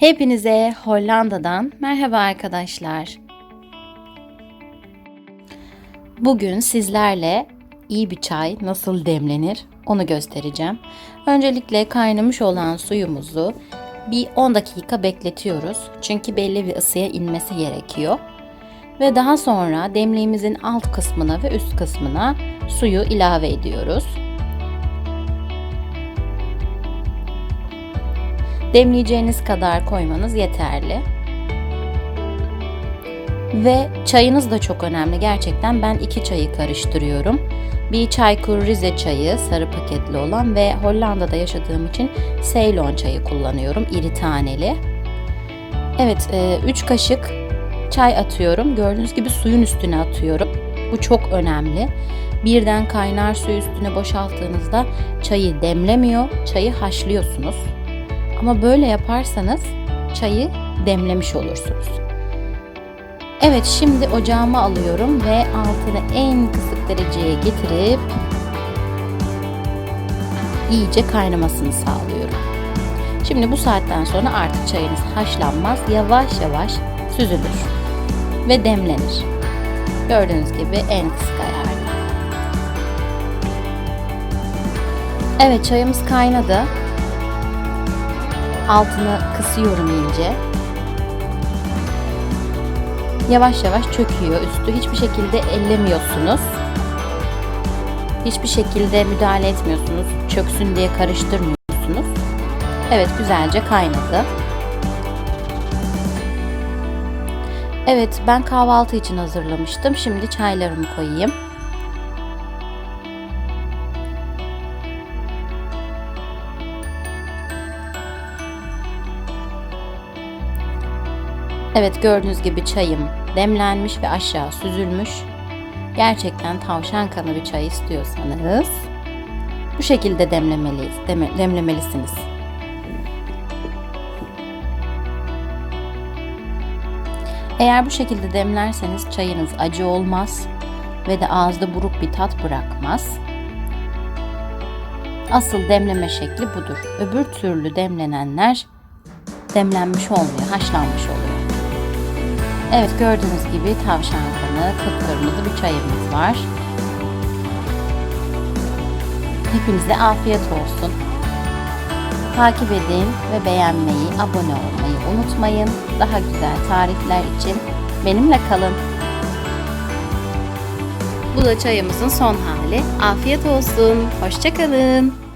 Hepinize Hollanda'dan merhaba arkadaşlar. Bugün sizlerle iyi bir çay nasıl demlenir onu göstereceğim. Öncelikle kaynamış olan suyumuzu bir 10 dakika bekletiyoruz. Çünkü belli bir ısıya inmesi gerekiyor. Ve daha sonra demliğimizin alt kısmına ve üst kısmına suyu ilave ediyoruz. Demleyeceğiniz kadar koymanız yeterli. Ve çayınız da çok önemli gerçekten. Ben iki çayı karıştırıyorum. Bir Çaykur Rize çayı sarı paketli olan ve Hollanda'da yaşadığım için Ceylon çayı kullanıyorum iri taneli. Evet 3 kaşık çay atıyorum. Gördüğünüz gibi suyun üstüne atıyorum. Bu çok önemli. Birden kaynar suyu üstüne boşalttığınızda çayı demlemiyor, çayı haşlıyorsunuz. Ama böyle yaparsanız çayı demlemiş olursunuz. Evet şimdi ocağıma alıyorum ve altını en kısık dereceye getirip iyice kaynamasını sağlıyorum. Şimdi bu saatten sonra artık çayınız haşlanmaz, yavaş yavaş süzülür ve demlenir. Gördüğünüz gibi en kısık ayarda. Evet çayımız kaynadı. Altını kısıyorum iyice. Yavaş yavaş çöküyor üstü. Hiçbir şekilde ellemiyorsunuz. Hiçbir şekilde müdahale etmiyorsunuz. Çöksün diye karıştırmıyorsunuz. Evet güzelce kaynadı. Evet ben kahvaltı için hazırlamıştım. Şimdi çaylarımı koyayım. Evet gördüğünüz gibi çayım demlenmiş ve aşağı süzülmüş. Gerçekten tavşan kanı bir çay istiyorsanız bu şekilde demlemeliyiz, deme, demlemelisiniz. Eğer bu şekilde demlerseniz çayınız acı olmaz ve de ağızda buruk bir tat bırakmaz. Asıl demleme şekli budur. Öbür türlü demlenenler demlenmiş olmuyor, haşlanmış oluyor. Evet gördüğünüz gibi tavşan kanı, kıpkırmızı bir çayımız var. Hepinize afiyet olsun. Takip edin ve beğenmeyi, abone olmayı unutmayın. Daha güzel tarifler için benimle kalın. Bu da çayımızın son hali. Afiyet olsun. Hoşçakalın.